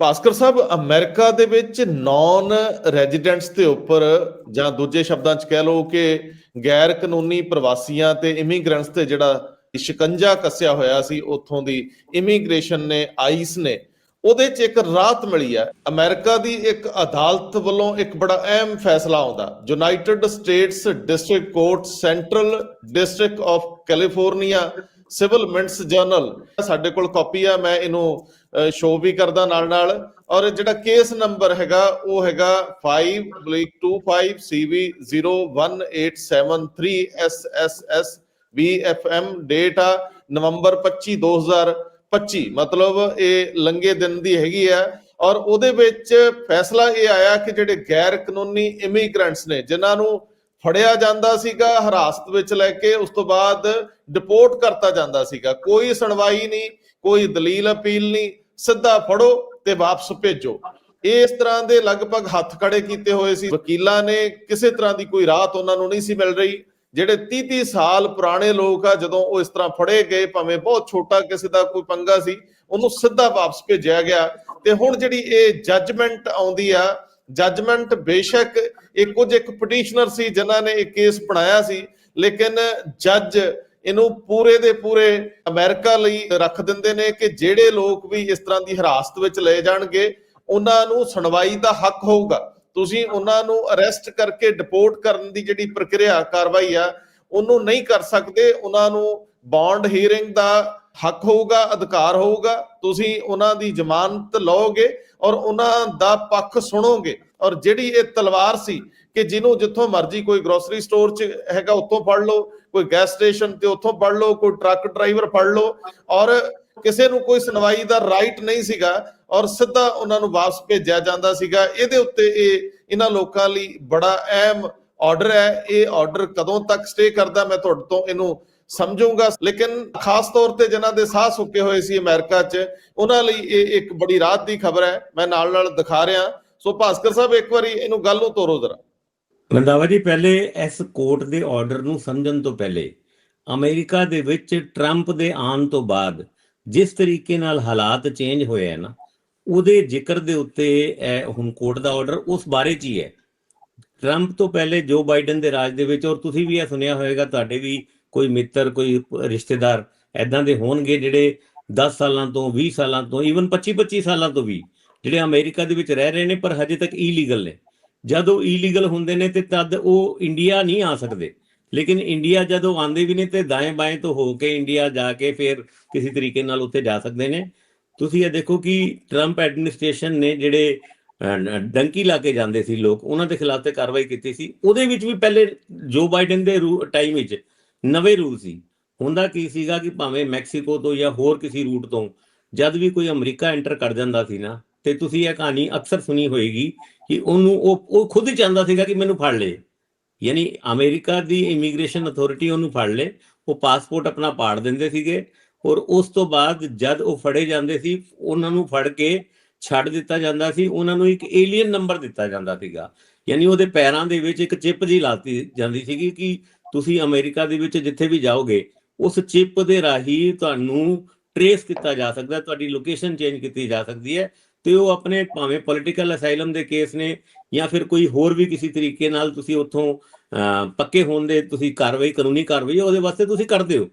ਭਾਸਕਰ ਸਾਹਿਬ, America ਦੇ ਵਿੱਚ naan residents ਦੇ ਉੱਪਰ ਜਾਂ ਦੂਜੇ ਸ਼ਬਦਾਂ 'ਚ ਕਹਿ ਲਓ ਕਿ ਗੈਰ ਕਾਨੂੰਨੀ ਪ੍ਰਵਾਸੀਆਂ ਤੇ ਇਮੀਗ੍ਰੈਂਟਸ ਤੇ ਜਿਹੜਾ ਸ਼ਿਕੰਜਾ ਕੱਸਿਆ ਹੋਇਆ ਸੀ, ਉੱਥੋਂ ਦੀ ਇਮੀਗ੍ਰੇਸ਼ਨ ਨੇ ਆਈਸ ਨੇ, ਉਹਦੇ 'ਚ ਇੱਕ ਰਾਹਤ ਮਿਲੀ ਹੈ ਅਮਰੀਕਾ ਦੀ ਇੱਕ ਅਦਾਲਤ ਵੱਲੋਂ ਇੱਕ ਬੜਾ ਅਹਿਮ ਫੈਸਲਾ ਆਉਂਦਾ। United States district court central district of California civil minutes general ਸਾਡੇ ਕੋਲ ਕਾਪੀ ਆ, ਮੈਂ ਇਹਨੂੰ ਸ਼ੋ ਵੀ ਕਰਦਾ ਨਾਲ ਨਾਲ ਔਰ ਜਿਹੜਾ ਕੇਸ ਨੰਬਰ ਹੈਗਾ, ਉਹ ਹੈਗਾ 525CV01873SSS BFM ਡੇਟ ਆ ਨਵੰਬਰ 25 2025 ਮਤਲਬ ਇਹ ਲੰਗੇ ਦਿਨ ਦੀ ਹੈਗੀ ਆ ਔਰ ਉਹਦੇ ਵਿੱਚ ਫੈਸਲਾ ਇਹ ਆਇਆ ਕਿ ਜਿਹੜੇ ਗੈਰ ਕਾਨੂੰਨੀ ਇਮੀਗ੍ਰੈਂਟਸ ਨੇ, ਜਿਨ੍ਹਾਂ ਨੂੰ ਫੜਿਆ ਜਾਂਦਾ ਸੀਗਾ, ਹਰਾਸਤ ਵਿੱਚ ਲੈ ਕੇ ਉਸ ਤੋਂ ਬਾਅਦ ਡਿਪੋਰਟ ਕਰਤਾ ਜਾਂਦਾ ਸੀਗਾ, ਕੋਈ ਸੁਣਵਾਈ ਨਹੀਂ। ਕੋਈ ਦਲੀਲ ਅਪੀਲ ਨਹੀਂ, ਸਿੱਧਾ ਫੜੋ ਤੇ ਵਾਪਸ ਭੇਜੋ। ਇਸ ਤਰ੍ਹਾਂ ਦੇ ਲਗਭਗ ਹੱਥ ਖੜੇ ਕੀਤੇ ਹੋਏ ਸੀ। ਵਕੀਲਾਂ ਨੇ ਕਿਸੇ ਤਰ੍ਹਾਂ ਦੀ ਕੋਈ ਰਾਹਤ ਉਹਨਾਂ ਨੂੰ ਨਹੀਂ ਸੀ ਮਿਲ ਰਹੀ। ਜਿਹੜੇ 30 30 ਸਾਲ ਪੁਰਾਣੇ ਲੋਕ ਆ, ਜਦੋਂ ਉਹ ਇਸ ਤਰ੍ਹਾਂ ਫੜੇ ਗਏ, ਭਾਵੇਂ ਬਹੁਤ ਛੋਟਾ ਕਿਸੇ ਦਾ ਕੋਈ ਪੰਗਾ ਸੀ, ਉਹਨੂੰ ਸਿੱਧਾ ਵਾਪਸ ਭੇਜਿਆ ਗਿਆ। ਤੇ ਹੁਣ ਜਿਹੜੀ ਇਹ ਜੱਜਮੈਂਟ ਆਉਂਦੀ ਆ ਜੱਜਮੈਂਟ ਬੇਸ਼ੱਕ ਇਹ ਕੁਝ ਇੱਕ ਪਟੀਸ਼ਨਰ ਸੀ, ਜਿਨ੍ਹਾਂ ਨੇ ਇਹ ਕੇਸ ਬਣਾਇਆ ਸੀ। ਲੇਕਿਨ ਜੱਜ ਇਹਨੂੰ ਪੂਰੇ ਦੇ ਪੂਰੇ ਅਮਰੀਕਾ ਲਈ ਰੱਖ ਦਿੰਦੇ ਨੇ ਕਿ ਜਿਹੜੇ ਲੋਕ ਵੀ ਇਸ ਤਰ੍ਹਾਂ ਦੀ ਹਿਰਾਸਤ ਵਿੱਚ ਲਏ ਜਾਣਗੇ, ਉਹਨਾਂ ਨੂੰ ਸੁਣਵਾਈ ਦਾ ਹੱਕ ਹੋਊਗਾ। ਤੁਸੀਂ ਉਹਨਾਂ ਨੂੰ ਅਰੈਸਟ ਕਰਕੇ ਡਿਪੋਰਟ ਕਰਨ ਦੀ ਜਿਹੜੀ ਪ੍ਰਕਿਰਿਆ, ਕਾਰਵਾਈ ਆ, ਉਹਨੂੰ ਨਹੀਂ ਕਰ ਸਕਦੇ, ਉਹਨਾਂ ਨੂੰ ਬੌਂਡ ਹੀਅਰਿੰਗ ਦਾ ਹੱਕ ਹੋਊਗਾ, ਅਧਿਕਾਰ ਹੋਊਗਾ। ਤੁਸੀਂ ਉਹਨਾਂ ਦੀ ਜ਼ਮਾਨਤ ਲਓਗੇ ਔਰ ਉਹਨਾਂ ਦਾ ਪੱਖ ਸੁਣੋਗੇ। ਔਰ ਜਿਹੜੀ ਇਹ ਤਲਵਾਰ ਸੀ ਕਿ ਜਿਹਨੂੰ ਜਿੱਥੋਂ ਮਰਜ਼ੀ ਕੋਈ ਗਰੋਸਰੀ ਸਟੋਰ 'ਚ ਹੈਗਾ ਉੱਥੋਂ ਫੜ ਲਓ, ਕੋਈ ਗੈਸ ਸਟੇਸ਼ਨ ਤੇ ਉੱਥੋਂ ਫੜ ਲਓ, ਕੋਈ ਟਰੱਕ ਡਰਾਈਵਰ ਫੜ ਲਓ ਔਰ ਕਿਸੇ ਨੂੰ ਕੋਈ ਸੁਣਵਾਈ ਦਾ ਰਾਈਟ ਨਹੀਂ ਸੀਗਾ ਔਰ ਸਿੱਧਾ ਉਹਨਾਂ ਨੂੰ ਵਾਪਸ ਭੇਜਿਆ ਜਾਂਦਾ ਸੀਗਾ। ਇਹਦੇ ਉੱਤੇ ਇਹ ਇਹਨਾਂ ਲੋਕਾਂ ਲਈ ਬੜਾ ਅਹਿਮ ਆਰਡਰ ਹੈ। ਇਹ ਆਰਡਰ ਕਦੋਂ ਤੱਕ ਸਟੇ ਕਰਦਾ ਮੈਂ ਤੁਹਾਡੇ ਤੋਂ ਇਹਨੂੰ ਸਮਝੂਗਾ। ਲੇਕਿਨ ਖਾਸ ਤੌਰ ਤੇ ਜਿਨ੍ਹਾਂ ਦੇ ਸਾਹ ਸੁੱਕੇ ਹੋਏ ਸੀ ਅਮਰੀਕਾ 'ਚ, ਉਹਨਾਂ ਲਈ ਇਹ ਇੱਕ ਬੜੀ ਰਾਹਤ ਦੀ ਖਬਰ ਹੈ। ਮੈਂ ਨਾਲ ਨਾਲ ਦਿਖਾ ਰਿਹਾ। ਸੋ ਭਾਸਕਰ ਸਾਹਿਬ, ਇੱਕ ਵਾਰੀ ਇਹਨੂੰ ਗੱਲ ਨੂੰ ਤੋਰੋ ਜ਼ਰਾ। ਰੰਦਾਵਾ ਜੀ, ਪਹਿਲੇ ਇਸ ਕੋਰਟ ਦੇ ਆਰਡਰ ਨੂੰ ਸਮਝਣ ਤੋਂ ਪਹਿਲੇ ਅਮਰੀਕਾ ਦੇ ਵਿੱਚ ਟਰੰਪ ਦੇ ਆਉਣ ਤੋਂ ਬਾਅਦ ਜਿਸ ਤਰੀਕੇ ਨਾਲ ਹਾਲਾਤ ਚੇਂਜ ਹੋਏ ਆ ਉਹਦੇ ਜ਼ਿਕਰ ਦੇ ਉੱਤੇ ਹੁਣ ਕੋਰਟ ਦਾ ਆਰਡਰ ਉਸ ਬਾਰੇ 'ਚ ਹੀ ਹੈ। ਟਰੰਪ ਤੋਂ ਪਹਿਲੇ ਜੋ ਬਾਈਡਨ ਦੇ ਰਾਜ ਦੇ ਵਿੱਚ, ਔਰ ਤੁਸੀਂ ਵੀ ਇਹ ਸੁਣਿਆ ਹੋਵੇਗਾ, ਤੁਹਾਡੇ ਵੀ ਕੋਈ ਮਿੱਤਰ, ਕੋਈ ਰਿਸ਼ਤੇਦਾਰ ਐਦਾਂ ਦੇ ਹੋਣਗੇ ਜਿਹੜੇ 10 ਸਾਲਾਂ ਤੋਂ 20 ਸਾਲਾਂ ਤੋਂ ਈਵਨ 25 25 ਸਾਲਾਂ ਤੋਂ ਵੀ ਜਿਹੜੇ ਅਮਰੀਕਾ ਦੇ ਵਿੱਚ ਰਹਿ ਰਹੇ ਨੇ, ਪਰ ਹਜੇ ਤੱਕ ਇਲੀਗਲ ਨੇ। ਜਦ ਉਹ ਇਲੀਗਲ ਹੁੰਦੇ ਨੇ ਤੇ ਤਦ ਉਹ ਇੰਡੀਆ ਨਹੀਂ ਆ ਸਕਦੇ। ਲੇਕਿਨ ਇੰਡੀਆ ਜਦੋਂ ਆਉਂਦੇ ਵੀ ਨੇ ਤੇ ਦਾएं ਬਾएं ਤੋਂ ਹੋ ਕੇ ਇੰਡੀਆ ਜਾ ਕੇ ਫਿਰ ਕਿਸੇ ਤਰੀਕੇ ਨਾਲ ਉੱਥੇ ਜਾ ਸਕਦੇ ਨੇ। ਤੁਸੀਂ ਇਹ ਦੇਖੋ ਕਿ ਟਰੰਪ ਐਡਮਿਨਿਸਟ੍ਰੇਸ਼ਨ ਨੇ ਜਿਹੜੇ ਡੰਕੀ ਲਾ ਕੇ ਜਾਂਦੇ ਸੀ ਲੋਕ, ਉਹਨਾਂ ਦੇ ਖਿਲਾਫ ਤੇ ਕਾਰਵਾਈ ਕੀਤੀ ਸੀ। ਉਹਦੇ ਵਿੱਚ ਵੀ ਪਹਿਲੇ ਜੋ ਬਾਈਡਨ ਦੇ ਟਾਈਮ ਵਿੱਚ ਨਵੇਂ ਰੂਲ ਸੀ। ਹੁੰਦਾ ਕੀ ਸੀਗਾ ਕਿ ਭਾਵੇਂ ਮੈਕਸੀਕੋ ਤੋਂ ਜਾਂ ਹੋਰ ਕਿਸੇ ਰੂਟ ਤੋਂ, ਜਦ ਵੀ ਕੋਈ ਅਮਰੀਕਾ ਐਂਟਰ ਕਰ ਜਾਂਦਾ ਸੀ ਨਾ ਤੇ ਤੁਸੀਂ ਇਹ ਕਹਾਣੀ ਅਕਸਰ ਸੁਣੀ ਹੋਏਗੀ ਕਿ ਉਹਨੂੰ ਉਹ ਉਹ ਖੁਦ ਚਾਹੁੰਦਾ ਸੀਗਾ ਕਿ ਮੈਨੂੰ ਫੜ ਲੇ। ਯਾਨੀ ਅਮਰੀਕਾ ਦੀ ਇਮੀਗ੍ਰੇਸ਼ਨ ਅਥਾਰਟੀ ਉਹਨੂੰ ਫੜ ਲੇ। ਉਹ ਪਾਸਪੋਰਟ ਆਪਣਾ ਪਾੜ ਦਿੰਦੇ ਸੀਗੇ ਔਰ ਉਸ ਤੋਂ ਬਾਅਦ ਜਦ ਉਹ ਫੜੇ ਜਾਂਦੇ ਸੀ, ਉਹਨਾਂ ਨੂੰ ਫੜ ਕੇ ਛੱਡ ਦਿੱਤਾ ਜਾਂਦਾ ਸੀ। ਉਹਨਾਂ ਨੂੰ ਇੱਕ ਏਲੀਅਨ ਨੰਬਰ ਦਿੱਤਾ ਜਾਂਦਾ ਸੀਗਾ। ਯਾਨੀ ਉਹਦੇ ਪੈਰਾਂ ਦੇ ਵਿੱਚ ਇੱਕ ਚਿਪ ਜੀ ਲਾਤੀ ਜਾਂਦੀ ਸੀਗੀ ਕਿ ਤੁਸੀਂ ਅਮਰੀਕਾ ਦੇ ਵਿੱਚ ਜਿੱਥੇ ਵੀ ਜਾਓਗੇ, ਉਸ ਚਿਪ ਦੇ ਰਾਹੀਂ ਤੁਹਾਨੂੰ ਟਰੇਸ ਕੀਤਾ ਜਾ ਸਕਦਾ, ਤੁਹਾਡੀ ਲੋਕੇਸ਼ਨ ਚੇਂਜ ਕੀਤੀ ਜਾ ਸਕਦੀ ਹੈ। ਤੇ ਉਹ ਆਪਣੇ ਭਾਵੇਂ ਪੋਲਿਟੀਕਲ ਅਸਾਈਲਮ ਦੇ ਕੇਸ ਨੇ ਜਾਂ ਫਿਰ ਕੋਈ ਹੋਰ ਵੀ ਕਿਸੇ ਤਰੀਕੇ ਨਾਲ ਤੁਸੀਂ ਉੱਥੋਂ ਪੱਕੇ ਹੋਣ ਦੇ ਤੁਸੀਂ ਕਾਰਵਾਈ, ਕਾਨੂੰਨੀ ਕਾਰਵਾਈ ਉਹਦੇ ਵਾਸਤੇ ਤੁਸੀਂ ਕਰਦੇ ਹੋ।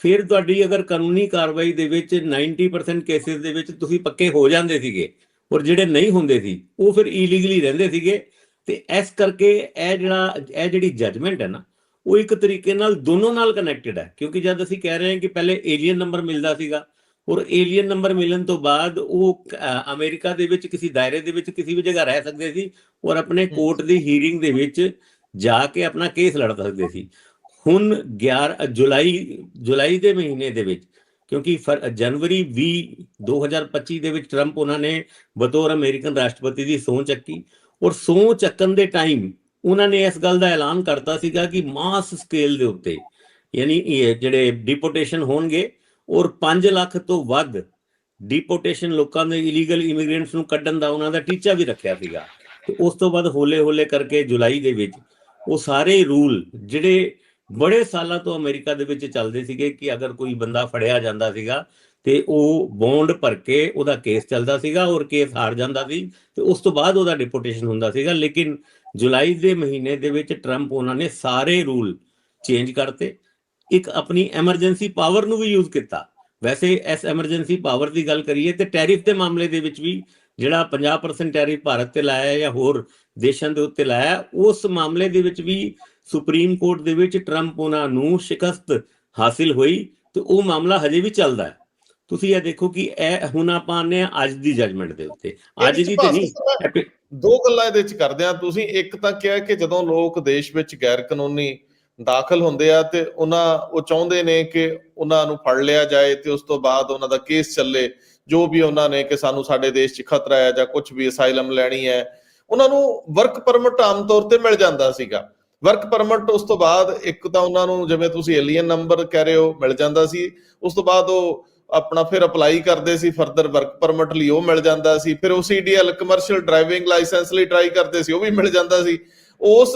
ਫਿਰ ਤੁਹਾਡੀ ਅਗਰ ਕਾਨੂੰਨੀ ਕਾਰਵਾਈ ਦੇ ਵਿੱਚ 90% ਕੇਸਿਸ ਦੇ ਵਿੱਚ ਤੁਸੀਂ ਪੱਕੇ ਹੋ ਜਾਂਦੇ ਸੀਗੇ ਔਰ ਜਿਹੜੇ ਨਹੀਂ ਹੁੰਦੇ ਸੀ, ਉਹ ਫਿਰ ਇਲੀਗਲੀ ਰਹਿੰਦੇ ਸੀਗੇ। ਤੇ ਇਸ ਕਰਕੇ ਇਹ ਜਿਹੜਾ, ਇਹ ਜਿਹੜੀ ਜਜਮੈਂਟ ਹੈ ਨਾ, ਉਹ ਇੱਕ ਤਰੀਕੇ ਨਾਲ ਦੋਨੋਂ ਨਾਲ ਕਨੈਕਟਡ ਹੈ। ਕਿਉਂਕਿ ਜਦ ਅਸੀਂ ਕਹਿ ਰਹੇ ਹਾਂ ਕਿ ਪਹਿਲੇ ਏਲੀਅਨ ਨੰਬਰ ਮਿਲਦਾ ਸੀਗਾ ਔਰ ਏਲੀਅਨ ਨੰਬਰ ਮਿਲਣ ਤੋਂ ਬਾਅਦ ਉਹ ਅਮਰੀਕਾ ਦੇ ਵਿੱਚ ਕਿਸੇ ਦਾਇਰੇ ਦੇ ਵਿੱਚ ਕਿਸੇ ਵੀ ਜਗ੍ਹਾ ਰਹਿ ਸਕਦੇ ਸੀ ਔਰ ਆਪਣੇ ਕੋਰਟ ਦੀ ਹੀਅਰਿੰਗ ਦੇ ਵਿੱਚ ਜਾ ਕੇ ਆਪਣਾ ਕੇਸ ਲੜ ਸਕਦੇ ਸੀ। ਹੁਣ 11 ਜੁਲਾਈ ਜੁਲਾਈ ਦੇ ਮਹੀਨੇ ਦੇ ਵਿੱਚ ਕਿਉਂਕਿ ਜਨਵਰੀ 20 2025 ਦੇ ਵਿੱਚ ਟਰੰਪ ਉਹਨਾਂ ਨੇ ਬਤੌਰ ਅਮਰੀਕਨ ਰਾਸ਼ਟਰਪਤੀ ਦੀ ਸਹੁੰ ਚੱਕੀ ਔਰ ਸਹੁੰ ਚੱਕਣ ਦੇ ਟਾਈਮ ਉਹਨਾਂ ਨੇ ਇਸ ਗੱਲ ਦਾ ਐਲਾਨ ਕਰਤਾ ਸੀਗਾ ਕਿ ਮਾਸ ਸਕੇਲ ਦੇ ਉੱਤੇ ਯਾਨੀ ਇਹ ਜਿਹੜੇ ਡਿਪੋਰਟੇਸ਼ਨ ਹੋਣਗੇ ਔਰ 5 ਲੱਖ ਤੋਂ ਵੱਧ ਡਿਪੋਰਟੇਸ਼ਨ ਲੋਕਾਂ ਦੇ ਇਲੀਗਲ ਇਮੀਗ੍ਰੈਂਟਸ ਨੂੰ ਕੱਢਣ ਦਾ ਉਹਨਾਂ ਦਾ ਟੀਚਾ ਵੀ ਰੱਖਿਆ ਸੀਗਾ। ਤੇ ਉਸ ਤੋਂ ਬਾਅਦ ਹੌਲੇ-ਹੌਲੇ ਕਰਕੇ ਜੁਲਾਈ ਦੇ ਵਿੱਚ ਉਹ ਸਾਰੇ ਰੂਲ ਜਿਹੜੇ ਬੜੇ ਸਾਲਾਂ ਤੋਂ ਅਮਰੀਕਾ ਦੇ ਵਿੱਚ ਚੱਲਦੇ ਸੀਗੇ ਕਿ ਅਗਰ ਕੋਈ ਬੰਦਾ ਫੜਿਆ ਜਾਂਦਾ ਸੀਗਾ ਤੇ ਉਹ ਬੌਂਡ ਭਰ ਕੇ ਉਹਦਾ ਕੇਸ ਚੱਲਦਾ ਸੀਗਾ ਔਰ ਕੇਸ ਹਾਰ ਜਾਂਦਾ ਸੀ ਤੇ ਉਸ ਤੋਂ ਬਾਅਦ ਉਹਦਾ ਡਿਪੋਰਟੇਸ਼ਨ ਹੁੰਦਾ ਸੀਗਾ। ਲੇਕਿਨ ਜੁਲਾਈ ਦੇ ਮਹੀਨੇ ਦੇ ਵਿੱਚ ਟਰੰਪ ਉਹਨਾਂ ਨੇ ਸਾਰੇ ਰੂਲ ਚੇਂਜ ਕਰਤੇ ਇੱਕ ਆਪਣੀ ਐਮਰਜੈਂਸੀ ਪਾਵਰ ਨੂੰ ਵੀ ਯੂਜ਼ ਕੀਤਾ। ਵੈਸੇ ਇਸ ਐਮਰਜੈਂਸੀ ਪਾਵਰ ਦੀ ਗੱਲ ਕਰੀਏ ਤੇ ਟੈਰਿਫ ਦੇ ਮਾਮਲੇ ਦੇ ਵਿੱਚ ਵੀ ਜਿਹੜਾ 50% ਟੈਰਿਫ ਭਾਰਤ ਤੇ ਲਾਇਆ ਜਾਂ ਹੋਰ ਦੇਸ਼ਾਂ ਦੇ ਉੱਤੇ ਲਾਇਆ ਉਸ ਮਾਮਲੇ ਦੇ ਵਿੱਚ ਵੀ ਸੁਪਰੀਮ ਕੋਰਟ ਦੇ ਵਿੱਚ ਟਰੰਪ ਉਹਨਾਂ ਨੂੰ ਸ਼ਿਕਸਤ ਹਾਸਿਲ ਹੋਈ ਤੇ ਉਹ ਮਾਮਲਾ ਹਜੇ ਵੀ ਚੱਲਦਾ ਹੈ। ਤੁਸੀਂ ਇਹ ਦੇਖੋ ਕਿ ਇਹ ਹੁਣ ਆਪਾਂ ਆ ਅੱਜ ਦੀ ਜਜਮੈਂਟ ਦੇ ਉੱਤੇ। ਅੱਜ ਦੀ ਤੇ ਨਹੀਂ ਦੋ ਗੱਲਾਂ ਇਹਦੇ ਵਿੱਚ ਕਰਦੇ ਆ ਤੁਸੀਂ ਇੱਕ ਤਾਂ ਕਿਹਾ ਕਿ ਜਦੋਂ ਲੋਕ ਦੇਸ਼ ਵਿੱਚ ਗੈਰ ਕਾਨੂੰਨੀ ਦਾਖਲ ਹੁੰਦੇ ਆ ਤੇ ਉਹਨਾਂ, ਉਹ ਚਾਹੁੰਦੇ ਨੇ ਕਿ ਉਹਨਾਂ ਨੂੰ ਫੜ ਲਿਆ ਜਾਏ ਤੇ ਉਸ ਤੋਂ ਬਾਅਦ ਉਹਨਾਂ ਦਾ ਕੇਸ ਚੱਲੇ, ਜੋ ਵੀ ਉਹਨਾਂ ਨੇ ਕਿ ਸਾਨੂੰ ਸਾਡੇ ਦੇਸ਼ 'ਚ ਖਤਰਾ ਹੈ ਜਾਂ ਕੁਝ ਵੀ ਅਸਾਈਲਮ ਲੈਣੀ ਹੈ। ਉਹਨਾਂ ਨੂੰ ਵਰਕ ਪਰਮਿਟ ਆਮ ਤੌਰ ਤੇ ਮਿਲ ਜਾਂਦਾ ਸੀਗਾ। ਵਰਕ ਪਰਮਿਟ ਉਸ ਤੋਂ ਬਾਅਦ ਇੱਕ ਤਾਂ ਉਹਨਾਂ ਨੂੰ ਜਿਵੇਂ ਤੁਸੀਂ ਏਲੀਅਨ ਨੰਬਰ ਕਹਿ ਰਹੇ ਹੋ, ਮਿਲ ਜਾਂਦਾ ਸੀ। ਉਸ ਤੋਂ ਬਾਅਦ ਉਹ ਆਪਣਾ ਫਿਰ ਅਪਲਾਈ ਕਰਦੇ ਸੀ ਫਰਦਰ ਵਰਕ ਪਰਮਿਟ ਲਈ ਉਹ ਮਿਲ ਜਾਂਦਾ ਸੀ। ਫਿਰ ਉਹ ਸੀਡੀਐਲ ਕਮਰਸ਼ੀਅਲ ਡਰਾਈਵਿੰਗ ਲਾਇਸੈਂਸ ਲਈ ਟਰਾਈ ਕਰਦੇ ਸੀ, ਉਹ ਵੀ ਮਿਲ ਜਾਂਦਾ ਸੀ। ਉਸ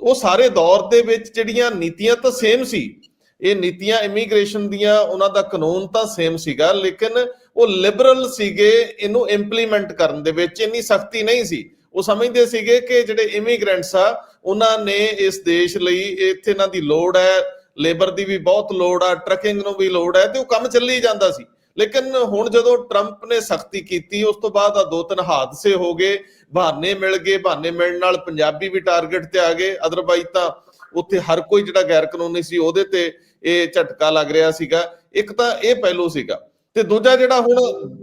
ਉਹ ਸਾਰੇ ਦੌਰ ਦੇ ਵਿੱਚ ਜਿਹੜੀਆਂ ਨੀਤੀਆਂ ਤਾਂ ਸੇਮ ਸੀ। ਇਹ ਨੀਤੀਆਂ ਇਮੀਗ੍ਰੇਸ਼ਨ ਦੀਆਂ, ਉਹਨਾਂ ਦਾ ਕਾਨੂੰਨ ਤਾਂ ਸੇਮ ਸੀਗਾ, ਲੇਕਿਨ ਉਹ ਲਿਬਰਲ ਸੀਗੇ, ਇਹਨੂੰ ਇੰਪਲੀਮੈਂਟ ਕਰਨ ਦੇ ਵਿੱਚ ਇੰਨੀ ਸਖਤੀ ਨਹੀਂ ਸੀ। ਉਹ ਸਮਝਦੇ ਸੀਗੇ ਕਿ ਜਿਹੜੇ ਇਮੀਗ੍ਰੈਂਟਸ ਆ, ਉਹਨਾਂ ਨੇ ਇਸ ਦੇਸ਼ ਲਈ ਇੱਥੇ ਇਹਨਾਂ ਦੀ ਲੋੜ ਹੈ ਲੇਬਰ ਦੀ ਵੀ ਬਹੁਤ ਲੋੜ ਆ ਟਰਕਿੰਗ ਨੂੰ ਵੀ ਲੋੜ ਹੈ, ਤੇ ਉਹ ਕੰਮ ਚੱਲੀ ਜਾਂਦਾ ਸੀ। ਲੇਕਿਨ ਹੁਣ ਜਦੋਂ ਟਰੰਪ ਨੇ ਸਖਤੀ ਕੀਤੀ, ਉਸ ਤੋਂ ਬਾਅਦ ਆ ਦੋ ਤਿੰਨ ਹਾਦਸੇ ਹੋ ਗਏ, ਬਹਾਨੇ ਮਿਲ ਗਏ, ਬਹਾਨੇ ਮਿਲਣ ਨਾਲ ਪੰਜਾਬੀ ਵੀ ਟਾਰਗੇਟ ਤੇ ਆ ਗਏ। ਅਦਰਵਾਈਜ਼ ਤਾਂ ਉੱਥੇ ਹਰ ਕੋਈ ਜਿਹੜਾ ਗੈਰ ਕਾਨੂੰਨੀ ਸੀ, ਉਹਦੇ ਤੇ ਇਹ ਝਟਕਾ ਲੱਗ ਰਿਹਾ ਸੀਗਾ। ਇੱਕ ਤਾਂ ਇਹ ਪਹਿਲੂ ਸੀਗਾ। ਤੇ ਦੂਜਾ ਜਿਹੜਾ ਹੁਣ,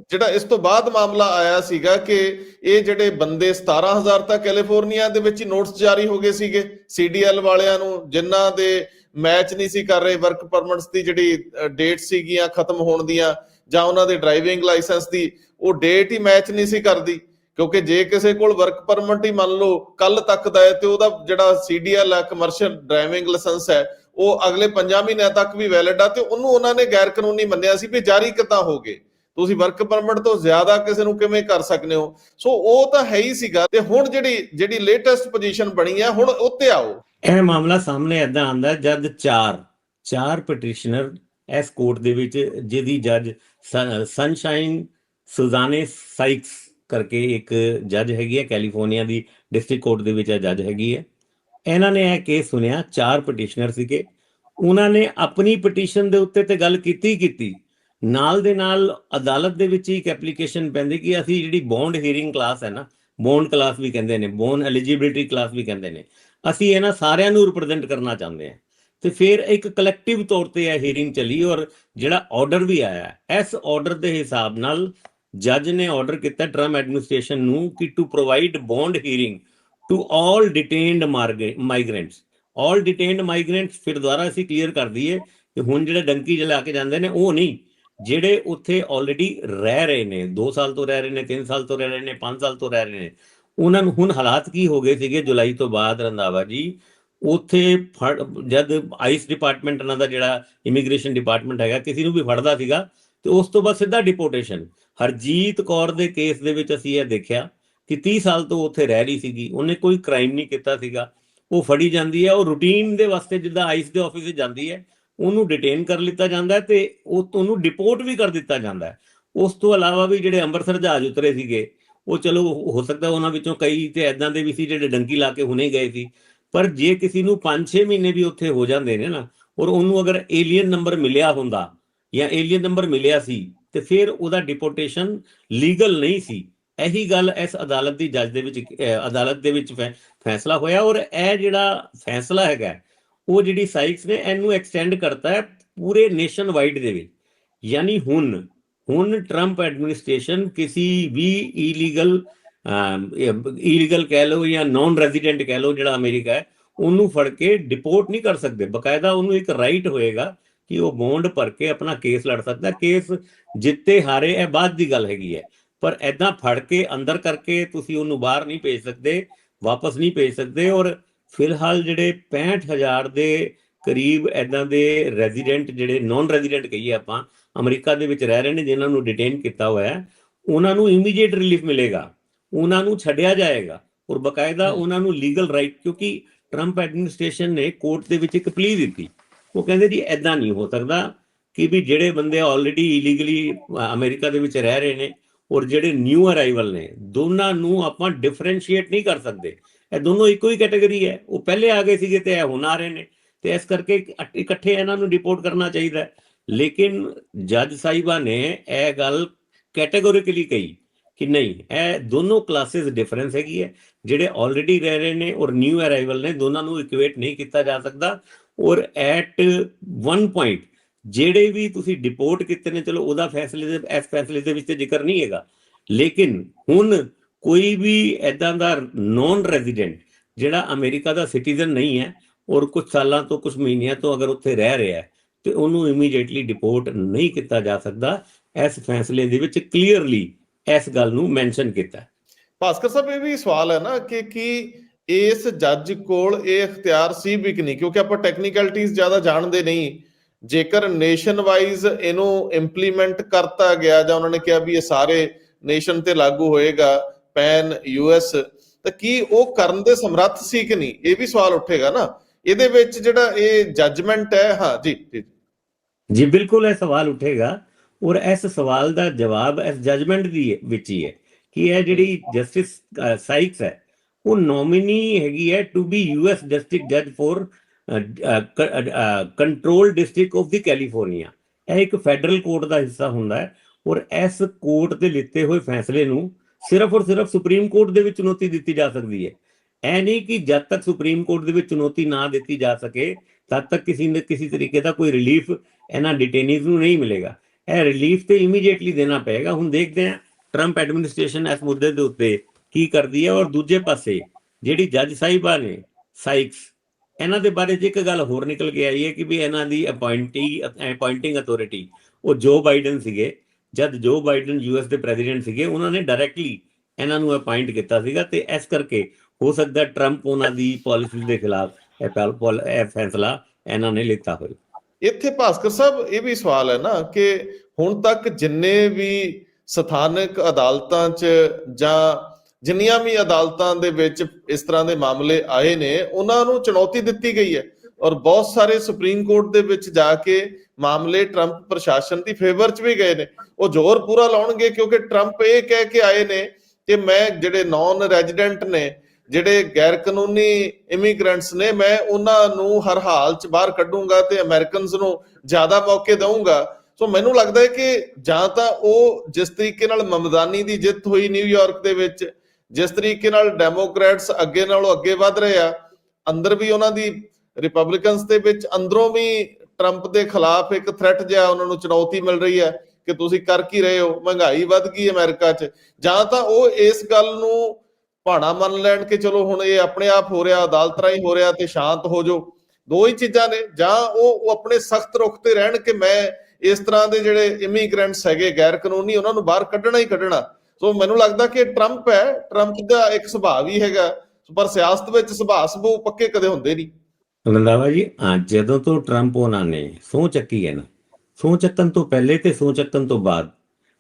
ਜਿਹੜਾ ਇਸ ਤੋਂ ਬਾਅਦ ਮਾਮਲਾ ਆਇਆ ਸੀਗਾ ਕਿ ਇਹ ਜਿਹੜੇ ਬੰਦੇ 17000 ਤਾਂ ਕੈਲੀਫੋਰਨੀਆ ਦੇ ਵਿੱਚ ਹੀ ਨੋਟਿਸ ਜਾਰੀ ਹੋ ਗਏ ਸੀਗੇ। ਸੀਡੀਐਲ ਵਾਲਿਆਂ ਨੂੰ, ਜਿਨ੍ਹਾਂ ਦੇ ਮੈਚ ਨਹੀਂ ਸੀ ਕਰ ਰਹੇ ਵਰਕ ਪਰਮਿਟਸ ਦੀ ਜਿਹੜੀ ਡੇਟ ਸੀਗੀਆਂ ਖਤਮ ਹੋਣ ਦੀਆਂ ਜਾਂ ਉਹਨਾਂ ਦੇ ਡਰਾਈਵਿੰਗ ਲਾਇਸੈਂਸ ਦੀ, ਉਹ ਡੇਟ ਹੀ ਮੈਚ ਨਹੀਂ ਸੀ ਕਰਦੀ, ਕਿਉਂਕਿ ਜੇ ਕਿਸੇ ਕੋਲ ਵਰਕ ਪਰਮਿਟ ਹੀ ਮੰਨ ਲਓ ਕੱਲ ਤੱਕ ਦਾ ਹੈ ਤੇ ਉਹਦਾ ਜਿਹੜਾ ਸੀਡੀਐਲ ਹੈ ਕਮਰਸ਼ੀਅਲ ਡਰਾਈਵਿੰਗ ਲਾਇਸੈਂਸ ਹੈ, ਉਹ ਅਗਲੇ 5 ਮਹੀਨਿਆਂ ਤੱਕ ਵੀ ਵੈਲਿਡ ਆ ਤੇ ਉਹਨੂੰ ਉਹਨਾਂ ਨੇ ਗੈਰ ਕਾਨੂੰਨੀ ਮੰਨਿਆ ਸੀ ਵੀ ਜਾਰੀ ਕਿੱਦਾਂ ਹੋਗੇ ਤੁਸੀਂ ਵਰਕ ਪਰਮਿਟ ਤੋਂ ਜ਼ਿਆਦਾ ਕਿਸੇ ਨੂੰ ਕਿਵੇਂ ਕਰ ਸਕਦੇ ਹੋ? ਸੋ ਉਹ ਤਾਂ ਹੈ ਹੀ ਸੀਗਾ ਤੇ ਹੁਣ ਜਿਹੜੀ ਜਿਹੜੀ ਲੇਟੈਸਟ ਪੋਜੀਸ਼ਨ ਬਣੀ ਹੈ ਹੁਣ ਉੱਤੇ ਆਓ। ਇਹ ਮਾਮਲਾ ਸਾਹਮਣੇ ਏਦਾਂ ਆਂਦਾ ਜਦ ਚਾਰ ਚਾਰ ਪਟੀਸ਼ਨਰ ਇਸ ਕੋਰਟ ਦੇ ਵਿੱਚ, ਜਿਹਦੀ ਜੱਜ ਸਨਸ਼ਾਈਨ ਸੁਜ਼ਾਨੇ ਸਾਈਕਸ ਕਰਕੇ ਇੱਕ ਜੱਜ ਹੈਗੀ ਹੈ ਕੈਲੀਫੋਰਨੀਆ ਦੀ ਡਿਸਟ੍ਰਿਕਟ ਕੋਰਟ ਦੇ ਵਿੱਚ ਇਹ ਜੱਜ ਹੈਗੀ ਹੈ। ਇਹਨਾਂ ਨੇ ਇਹ ਕੇਸ ਸੁਣਿਆ, ਚਾਰ ਪਟੀਸ਼ਨਰ ਸੀਗੇ। ਉਹਨਾਂ ਨੇ ਆਪਣੀ ਪਟੀਸ਼ਨ ਦੇ ਉੱਤੇ ਤੇ ਗੱਲ ਕੀਤੀ ਕੀਤੀ। ਨਾਲ ਦੇ ਨਾਲ ਅਦਾਲਤ ਦੇ ਵਿੱਚ ਇੱਕ ਐਪਲੀਕੇਸ਼ਨ ਪੈਂਦੀ ਕਿ ਅਸੀਂ ਜਿਹੜੀ ਬੌਂਡ ਹੀਅਰਿੰਗ ਕਲਾਸ ਹੈ ਨਾ ਬੌਂਡ ਕਲਾਸ ਵੀ ਕਹਿੰਦੇ ਨੇ ਬੌਂਡ ਐਲੀਜੀਬਿਲਟੀ ਕਲਾਸ ਵੀ ਕਹਿੰਦੇ ਨੇ, ਅਸੀਂ ਇਹਨਾਂ ਸਾਰਿਆਂ ਨੂੰ ਰਿਪਰੈਜ਼ੈਂਟ ਕਰਨਾ ਚਾਹੁੰਦੇ ਹਾਂ। ਤੇ ਫਿਰ ਇੱਕ ਕਲੈਕਟਿਵ ਤੌਰ ਤੇ ਇਹ ਹੀਅਰਿੰਗ ਚੱਲੀ ਔਰ ਜਿਹੜਾ ਆਰਡਰ ਵੀ ਆਇਆ, ਇਸ ਆਰਡਰ ਦੇ ਹਿਸਾਬ ਨਾਲ ਜੱਜ ਨੇ ਆਰਡਰ ਕੀਤਾ ਟਰਮ ਐਡਮਿਨਿਸਟ੍ਰੇਸ਼ਨ ਨੂੰ ਕਿ to provide bond hearing to all detained migrants all detained migrants ਫਿਰ ਦੁਬਾਰਾ ਅਸੀਂ ਕਲੀਅਰ ਕਰ ਦਈਏ ਕਿ ਹੁਣ ਜਿਹੜੇ ਡੰਕੀ ਜਲਾ ਕੇ ਜਾਂਦੇ ਨੇ, ਉਹ ਨਹੀਂ। ਜਿਹੜੇ ਉੱਥੇ ਆਲਰੇਡੀ ਰਹਿ ਰਹੇ ਨੇ 2 ਸਾਲ ਤੋਂ ਰਹਿ ਰਹੇ ਨੇ 3 ਸਾਲ ਤੋਂ ਰਹਿ ਰਹੇ ਨੇ 5 ਸਾਲ ਤੋਂ ਰਹਿ ਰਹੇ ਨੇ, ਉਹਨਾਂ ਨੂੰ ਹੁਣ ਹਾਲਾਤ ਕੀ ਹੋ ਗਏ ਸੀਗੇ ਜੁਲਾਈ ਤੋਂ ਬਾਅਦ ਰੰਧਾਵਾ ਜੀ? ਉੱਥੇ ਫੜ- ਜਦ ਆਈਸ ਡਿਪਾਰਟਮੈਂਟ ਉਹਨਾਂ ਦਾ ਜਿਹੜਾ ਇਮੀਗ੍ਰੇਸ਼ਨ ਡਿਪਾਰਟਮੈਂਟ ਹੈਗਾ, ਕਿਸੇ ਨੂੰ ਵੀ ਫੜਦਾ ਸੀਗਾ, ਤੇ ਉਸ ਤੋਂ ਬਾਅਦ ਸਿੱਧਾ ਡਿਪੋਰਟੇਸ਼ਨ। ਹਰਜੀਤ ਕੌਰ ਦੇ ਕੇਸ ਦੇ ਵਿੱਚ ਅਸੀਂ ਇਹ ਦੇਖਿਆ ਕਿ 30 ਸਾਲ ਤੋਂ ਉੱਥੇ ਰਹਿ ਰਹੀ ਸੀਗੀ, ਉਹਨੇ ਕੋਈ ਕ੍ਰਾਈਮ ਨਹੀਂ ਕੀਤਾ ਸੀਗਾ। ਉਹ ਫੜੀ ਜਾਂਦੀ ਹੈ, ਉਹ ਰੂਟੀਨ ਦੇ ਵਾਸਤੇ ਜਿੱਦਾਂ ਆਈਸ ਦੇ ਆਫਿਸ ਜਾਂਦੀ ਹੈ, ਉਹਨੂੰ ਡਿਟੇਨ ਕਰ ਲਿੱਤਾ ਜਾਂਦਾ ਹੈ ਤੇ ਉਹ, ਉਹਨੂੰ ਡਿਪੋਰਟ ਵੀ ਕਰ ਦਿੱਤਾ ਜਾਂਦਾ ਉਸ ਤੋਂ ਇਲਾਵਾ ਵੀ ਜਿਹੜੇ ਅੰਮ੍ਰਿਤਸਰ ਜਹਾਜ਼ ਉਤਰੇ ਸੀਗੇ, ਉਹ ਚਲੋ, ਹੋ ਸਕਦਾ ਉਹਨਾਂ ਵਿੱਚੋਂ ਕਈ ਤੇ ਐਦਾਂ ਦੇ ਵੀ ਸੀ ਜਿਹੜੇ ਡੰਕੀ ਲਾ ਕੇ ਹੁਣੇ ਗਏ ਸੀ। ਪਰ ਜੇ ਕਿਸੇ ਨੂੰ 5-6 ਮਹੀਨੇ ਵੀ ਉੱਥੇ ਹੋ ਜਾਂਦੇ ਨੇ ਨਾ, ਔਰ ਉਹਨੂੰ ਅਗਰ ਏਲੀਅਨ ਨੰਬਰ ਮਿਲਿਆ ਹੁੰਦਾ ਜਾਂ ਏਲੀਅਨ ਨੰਬਰ ਮਿਲਿਆ ਸੀ, ਤੇ ਫਿਰ ਉਹਦਾ ਡਿਪੋਰਟੇਸ਼ਨ ਲੀਗਲ ਨਹੀਂ ਸੀ। ਇਹੀ ਗੱਲ ਇਸ ਅਦਾਲਤ ਦੀ ਜੱਜ ਦੇ ਵਿੱਚ ਅਦਾਲਤ ਦੇ ਵਿੱਚ ਫੈਸਲਾ ਹੋਇਆ ਔਰ ਇਹ ਜਿਹੜਾ ਫੈਸਲਾ ਹੈਗਾ, ਉਹ ਜਿਹੜੀ ਸਾਈਕਸ ਨੇ ਇਹਨੂੰ ਐਕਸਟੈਂਡ ਕਰਤਾ ਹੈ ਪੂਰੇ ਨੇਸ਼ਨ ਵਾਈਡ ਦੇ ਵਿੱਚ। ਯਾਨੀ ਹੁਣ ਹੁਣ ਟਰੰਪ ਐਡਮਿਨਿਸਟ੍ਰੇਸ਼ਨ ਕਿਸੇ ਵੀ ਇਲੀਗਲ ਇਲੀਗਲ ਕਹਿ ਲਓ ਜਾਂ ਨਾਨ ਰੈਜ਼ੀਡੈਂਟ ਕਹਿ ਲਓ ਜਿਹੜਾ ਅਮਰੀਕਾ ਹੈ, ਉਹਨੂੰ ਫੜ ਕੇ ਡਿਪੋਰਟ ਨਹੀਂ ਕਰ ਸਕਦੇ। ਬਕਾਇਦਾ ਉਹਨੂੰ ਇੱਕ ਰਾਈਟ ਹੋਏਗਾ ਕਿ ਉਹ ਬੌਂਡ ਭਰ ਕੇ ਆਪਣਾ ਕੇਸ ਲੜ ਸਕਦਾ। ਕੇਸ ਜਿੱਤੇ ਹਾਰੇ, ਇਹ ਬਾਅਦ ਦੀ ਗੱਲ ਹੈਗੀ ਹੈ। ਪਰ ਐਦਾਂ ਫੜ ਕੇ ਅੰਦਰ ਕਰਕੇ ਤੁਸੀਂ ਉਹਨੂੰ ਬਾਹਰ ਨਹੀਂ ਭੇਜ ਸਕਦੇ, ਵਾਪਸ ਨਹੀਂ ਭੇਜ ਸਕਦੇ ਔਰ ਫਿਲਹਾਲ ਜਿਹੜੇ 65000 ਦੇ ਕਰੀਬ ਐਦਾਂ ਦੇ ਰੈਜ਼ੀਡੈਂਟ ਜਿਹੜੇ ਨਾਨ ਰੈਜ਼ੀਡੈਂਟ ਕਹੀਏ ਆਪਾਂ, ਅਮਰੀਕਾ ਦੇ ਵਿੱਚ ਰਹਿ ਰਹੇ ਨੇ, ਜਿਨ੍ਹਾਂ ਨੂੰ ਡਿਟੇਨ ਕੀਤਾ ਹੋਇਆ ਹੈ, ਉਹਨਾਂ ਨੂੰ ਇਮੀਡੀਏਟ ਰਿਲੀਫ ਮਿਲੇਗਾ। ਉਹਨਾਂ ਨੂੰ ਛੱਡਿਆ ਜਾਏਗਾ। ਔਰ ਬਕਾਇਦਾ। ਉਹਨਾਂ ਨੂੰ ਲੀਗਲ ਰਾਈਟ ਕਿਉਂਕਿ ਟਰੰਪ ਐਡਮਿਨਿਸਟ੍ਰੇਸ਼ਨ ਨੇ ਕੋਰਟ ਦੇ ਵਿੱਚ ਇੱਕ ਪਲੀ ਦਿੱਤੀ। ਉਹ ਕਹਿੰਦੇ ਜੀ ਐਦਾਂ ਨਹੀਂ ਹੋ ਸਕਦਾ ਕਿ ਵੀ ਜਿਹੜੇ ਬੰਦੇ ਆਲਰੇਡੀ ਇਲੀਗਲੀ ਅਮਰੀਕਾ ਦੇ ਵਿੱਚ ਰਹਿ ਰਹੇ ਨੇ ਔਰ ਜਿਹੜੇ ਨਿਊ ਅਰਾਈਵਲ ਨੇ ਦੋਨਾਂ ਨੂੰ ਆਪਾਂ ਡਿਫਰੈਂਸ਼ੀਏਟ ਨਹੀਂ ਕਰ ਸਕਦੇ। ਇਹ ਦੋਨੋਂ ਇੱਕੋ ਹੀ ਕੈਟਾਗਰੀ ਹੈ। ਉਹ ਪਹਿਲੇ ਆ ਗਏ ਸੀਗੇ ਤੇ ਇਹ ਹੁਣ ਆ ਰਹੇ ਨੇ। ਤੇ ਇਸ ਕਰਕੇ ਇਕ- ਇਕੱਠੇ ਇਹਨਾਂ ਨੂੰ ਰਿਪੋਰਟ ਕਰਨਾ ਚਾਹੀਦਾ ਲੇਕਿਨ ਜੱਜ ਸਾਹਿਬਾ ਨੇ ਇਹ ਗੱਲ ਕੈਟਾਗੋਰੀਕਲੀ ਕਹੀ ਕਿ ਨਹੀਂ, ਇਹ ਦੋਨੋਂ ਕਲਾਸਿਸ ਡਿਫਰੈਂਸ ਹੈਗੀ ਹੈ। ਜਿਹੜੇ ਆਲਰੇਡੀ ਰਹਿ ਰਹੇ ਨੇ ਔਰ ਨਿਊ ਅਰਾਈਵਲ ਨੇ, ਦੋਨਾਂ ਨੂੰ ਇਕੁਏਟ ਨਹੀਂ ਕੀਤਾ ਜਾ ਸਕਦਾ। ਔਰ ਐਟ ਵਨ ਪੁਆਇੰਟ ਜਿਹੜੇ ਵੀ ਤੁਸੀਂ ਡਿਪੋਰਟ ਕੀਤੇ ਨੇ, ਚਲੋ ਉਹਦਾ ਫੈਸਲੇ ਦੇ, ਇਸ ਫੈਸਲੇ ਦੇ ਵਿੱਚ ਤੇ ਜ਼ਿਕਰ ਨਹੀਂ ਹੈਗਾ। ਲੇਕਿਨ ਹੁਣ ਕੋਈ ਵੀ ਐਦਾਂ ਦਾ ਨੌਨ ਰੈਜ਼ੀਡੈਂਟ ਜਿਹੜਾ ਅਮਰੀਕਾ ਦਾ ਸਿਟੀਜ਼ਨ ਨਹੀਂ ਹੈ, ਔਰ ਕੁਝ ਸਾਲਾਂ ਤੋਂ, ਕੁਝ ਮਹੀਨਿਆਂ ਤੋਂ ਅਗਰ ਉੱਥੇ ਰਹਿ ਰਿਹਾ ਹੈ, ਤੇ ਉਹਨੂੰ ਇਮੀਡੀਏਟਲੀ ਡਿਪੋਰਟ ਨਹੀਂ ਕੀਤਾ ਜਾ ਸਕਦਾ, ਇਸ ਫੈਸਲੇ ਦੇ ਵਿੱਚ ਕਲੀਅਰਲੀ ਇਸ ਗੱਲ ਨੂੰ ਮੈਂਸ਼ਨ ਕੀਤਾ। ਭਾਸਕਰ ਸਾਹਿਬ ਇਹ ਵੀ ਸਵਾਲ ਹੈ ਨਾ ਕਿ ਕੀ ਇਸ ਜੱਜ ਕੋਲ ਇਹ ਇਖਤਿਆਰ ਸੀ ਵੀ ਕਿ ਨਹੀਂ? ਕਿਉਂਕਿ ਆਪਾਂ ਟੈਕਨੀਕਲਿਟੀਜ਼ ਜ਼ਿਆਦਾ ਜਾਣਦੇ ਨਹੀਂ। ਜੇਕਰ ਨੇਸ਼ਨ ਵਾਈਜ਼ ਇਹਨੂੰ ਇੰਪਲੀਮੈਂਟ ਕਰਤਾ ਗਿਆ ਜਾਂ ਉਹਨਾਂ ਨੇ ਕਿਹਾ ਵੀ ਇਹ ਸਾਰੇ ਨੇਸ਼ਨ ਤੇ ਲਾਗੂ ਹੋਏਗਾ ਪੈਨ ਯੂਐਸ ਤਾਂ ਕੀ ਉਹ ਕਰਨ ਦੇ ਸਮਰੱਥ ਸੀ ਕਿ ਨਹੀਂ? ਇਹ ਵੀ ਸਵਾਲ ਉੱਠੇਗਾ ਨਾ। ਇਹਦੇ ਵਿੱਚ ਜਿਹੜਾ ਇਹ ਜੱਜਮੈਂਟ ਹੈ ਹਾਂ ਜੀ ਜੀ। ਜੀ ਬਿਲਕੁਲ ਇਹ ਸਵਾਲ ਉੱਠੇਗਾ। ਔਰ ਇਸ ਸਵਾਲ ਦਾ ਜਵਾਬ ਇਸ ਜਜਮੈਂਟ ਦੀ ਵਿੱਚ ਹੀ ਹੈ ਕਿ ਇਹ ਜਿਹੜੀ ਜਸਟਿਸ ਸਾਈਕਸ ਹੈ ਉਹ ਨੋਮਿਨੀ ਹੈਗੀ ਹੈ ਟੂ ਬੀ ਯੂਐਸ ਡਿਸਟ੍ਰਿਕਟ ਜੱਜ for central district of the California ਇਹ ਇੱਕ ਫੈਡਰਲ ਕੋਰਟ ਦਾ ਹਿੱਸਾ ਹੁੰਦਾ ਹੈ ਔਰ ਇਸ ਕੋਰਟ ਦੇ ਲਿੱਤੇ ਹੋਏ ਫੈਸਲੇ ਨੂੰ ਸਿਰਫ ਔਰ ਸਿਰਫ ਸੁਪਰੀਮ ਕੋਰਟ ਦੇ ਵਿੱਚ ਚੁਣੌਤੀ ਦਿੱਤੀ ਜਾ ਸਕਦੀ ਹੈ। ਐ ਨਹੀਂ ਕਿ ਜਦ ਤੱਕ ਸੁਪਰੀਮ ਕੋਰਟ ਦੇ ਵਿੱਚ ਚੁਣੌਤੀ ਨਾ ਦਿੱਤੀ ਜਾ ਸਕੇ ਤਦ ਤੱਕ ਕਿਸੇ ਨਾ ਕਿਸੇ ਤਰੀਕੇ ਦਾ ਕੋਈ ਰਿਲੀਫ ਇਹਨਾਂ ਡਿਟੇਨੀਜ਼ ਨੂੰ ਨਹੀਂ ਮਿਲੇਗਾ। ਇਹ ਰਿਲੀਫ ਤੇ ਇਮੀਡੀਏਟਲੀ ਦੇਣਾ ਪਏਗਾ। ਹੁਣ ਦੇਖਦੇ ਹਾਂ ਟਰੰਪ ਐਡਮਿਨਿਸਟ੍ਰੇਸ਼ਨ ਇਸ ਮੁੱਦੇ ਦੇ ਉੱਤੇ ਕੀ ਕਰਦੀ ਹੈ ਔਰ ਦੂਜੇ ਪਾਸੇ ਜਿਹੜੀ ਜੱਜ ਸਾਹਿਬਾ ਨੇ ਸਾਈਕਸ ਇਹਨਾਂ ਦੇ ਬਾਰੇ 'ਚ ਇੱਕ ਗੱਲ ਹੋਰ ਨਿਕਲ ਕੇ ਆਈ ਹੈ ਕਿ ਵੀ ਇਹਨਾਂ ਦੀ ਅਪਾਇੰਟੀ ਅਪਾਇੰਟਿੰਗ ਅਥਾਰਟੀ ਉਹ ਜੋ ਬਾਈਡਨ ਸੀਗੇ। ਜਦ ਜੋ ਬਾਈਡਨ ਯੂਐਸ ਦੇ ਪ੍ਰੈਜ਼ੀਡੈਂਟ ਸੀਗੇ। ਉਹਨਾਂ ਨੇ ਡਾਇਰੈਕਟਲੀ ਇਹਨਾਂ ਨੂੰ ਅਪਾਇੰਟ ਕੀਤਾ ਸੀਗਾ ਤੇ ਇਸ ਕਰਕੇ ਹੋ ਸਕਦਾ ਟਰੰਪ ਉਹਨਾਂ ਦੀ ਪਾਲਿਸੀ ਦੇ ਖਿਲਾਫ ਇਹ ਪੈਲ- ਪੋਲ- ਇਹ ਫੈਸਲਾ ਇਹਨਾਂ ਨੇ ਲਿੱਤਾ ਹੋਵੇ। ਇੱਥੇ ਭਾਸਕਰ ਸਾਹਿਬ ਇਹ ਵੀ ਸਵਾਲ ਹੈ ਨਾ ਕਿ ਹੁਣ ਤੱਕ ਜਿੰਨੇ ਵੀ ਸਥਾਨਕ ਅਦਾਲਤਾਂ 'ਚ ਜਾਂ ਜਿੰਨੀਆਂ ਵੀ ਅਦਾਲਤਾਂ ਦੇ ਵਿੱਚ ਇਸ ਤਰ੍ਹਾਂ ਦੇ ਮਾਮਲੇ ਆਏ ਨੇ, ਉਹਨਾਂ ਨੂੰ ਚੁਣੌਤੀ ਦਿੱਤੀ ਗਈ ਹੈ। ਔਰ ਬਹੁਤ ਸਾਰੇ ਸੁਪਰੀਮ ਕੋਰਟ ਦੇ ਵਿੱਚ ਜਾ ਕੇ ਮਾਮਲੇ ਟਰੰਪ ਪ੍ਰਸ਼ਾਸਨ ਦੀ ਫੇਵਰ 'ਚ ਵੀ ਗਏ ਨੇ। ਉਹ ਜ਼ੋਰ ਪੂਰਾ ਲਾਉਣਗੇ ਕਿਉਂਕਿ ਟਰੰਪ ਇਹ ਕਹਿ ਕੇ ਆਏ ਨੇ ਕਿ ਮੈਂ ਜਿਹੜੇ ਨਾਨ ਰੈਜ਼ੀਡੈਂਟ ਨੇ ਜਿਹੜੇ ਗੈਰ ਕਾਨੂੰਨੀ ਇਮੀਗ੍ਰੈਂਟਸ ਨੇ, ਮੈਂ ਉਹਨਾਂ ਨੂੰ ਹਰ ਹਾਲ 'ਚ ਬਾਹਰ ਕੱਢੂੰਗਾ ਤੇ ਅਮਰੀਕਨਸ ਨੂੰ ਜ਼ਿਆਦਾ ਮੌਕੇ ਦਊਂਗਾ। ਸੋ ਮੈਨੂੰ ਲੱਗਦਾ ਹੈ ਕਿ ਜਾਂ ਤਾਂ ਉਹ ਜਿਸ ਤਰੀਕੇ ਨਾਲ ਮਮਦਾਨੀ ਦੀ ਜਿੱਤ ਹੋਈ ਨਿਊਯਾਰਕ ਦੇ ਵਿੱਚ, ਜਿਸ ਤਰੀਕੇ ਨਾਲ ਡੈਮੋਕ੍ਰੈਟਸ ਅੱਗੇ ਨਾਲੋਂ ਅੱਗੇ ਵਧ ਰਹੇ ਆ, ਅੰਦਰ ਵੀ ਉਹਨਾਂ ਦੀ ਰਿਪਬਲਿਕਨਸ ਦੇ ਵਿੱਚ ਅੰਦਰੋਂ ਵੀ ਟਰੰਪ ਦੇ ਖਿਲਾਫ ਇੱਕ ਥ੍ਰੈਟ ਜਿਹਾ ਉਹਨਾਂ ਨੂੰ ਚੁਣੌਤੀ ਮਿਲ ਰਹੀ ਹੈ ਕਿ ਤੁਸੀਂ ਕਰ ਕੀ ਰਹੇ ਹੋ, ਮਹਿੰਗਾਈ ਵੱਧ ਗਈ ਅਮਰੀਕਾ 'ਚ। ਜਾਂ ਤਾਂ ਉਹ ਇਸ ਗੱਲ ਨੂੰ ਭਾਣਾ ਮੰਨ ਲੈਣ ਕਿ ਚਲੋ ਹੁਣ ਇਹ ਆਪਣੇ ਆਪ ਹੋ ਰਿਹਾ, ਅਦਾਲਤ ਰਾਹੀਂ ਹੋ ਰਿਹਾ ਤੇ ਸ਼ਾਂਤ ਹੋ ਜਾਓ। ਦੋ ਹੀ ਚੀਜ਼ਾਂ ਨੇ, ਜਾਂ ਉਹ ਆਪਣੇ ਸਖਤ ਰੁਖ ਤੇ ਰਹਿਣ ਕਿ ਮੈਂ ਇਸ ਤਰ੍ਹਾਂ ਦੇ ਜਿਹੜੇ ਇਮੀਗ੍ਰੈਂਟਸ ਹੈਗੇ ਗੈਰ ਕਾਨੂੰਨੀ ਉਹਨਾਂ ਨੂੰ ਬਾਹਰ ਕੱਢਣਾ ਹੀ ਕੱਢਣਾ। ਸੋ ਮੈਨੂੰ ਲੱਗਦਾ ਕਿ ਟਰੰਪ ਹੈ ਟਰੰਪ ਦਾ ਇੱਕ ਸੁਭਾਅ ਵੀ ਹੈਗਾ। ਪਰ ਸਿਆਸਤ ਵਿੱਚ ਸੁਭਾਅ ਸੁਭੂ ਪੱਕੇ ਕਦੇ ਹੁੰਦੇ ਨਹੀਂ। ਰੰਦਾਵਾ ਜੀ ਹਾਂ ਜਦੋਂ ਤੋਂ ਟਰੰਪ ਉਹਨਾਂ ਨੇ ਸਹੁੰ ਚੱਕੀ ਹੈ ਨਾ, ਸਹੁੰ ਚੱਕਣ ਤੋਂ ਪਹਿਲੇ ਤੇ ਸਹੁੰ ਚੱਕਣ ਤੋਂ ਬਾਅਦ,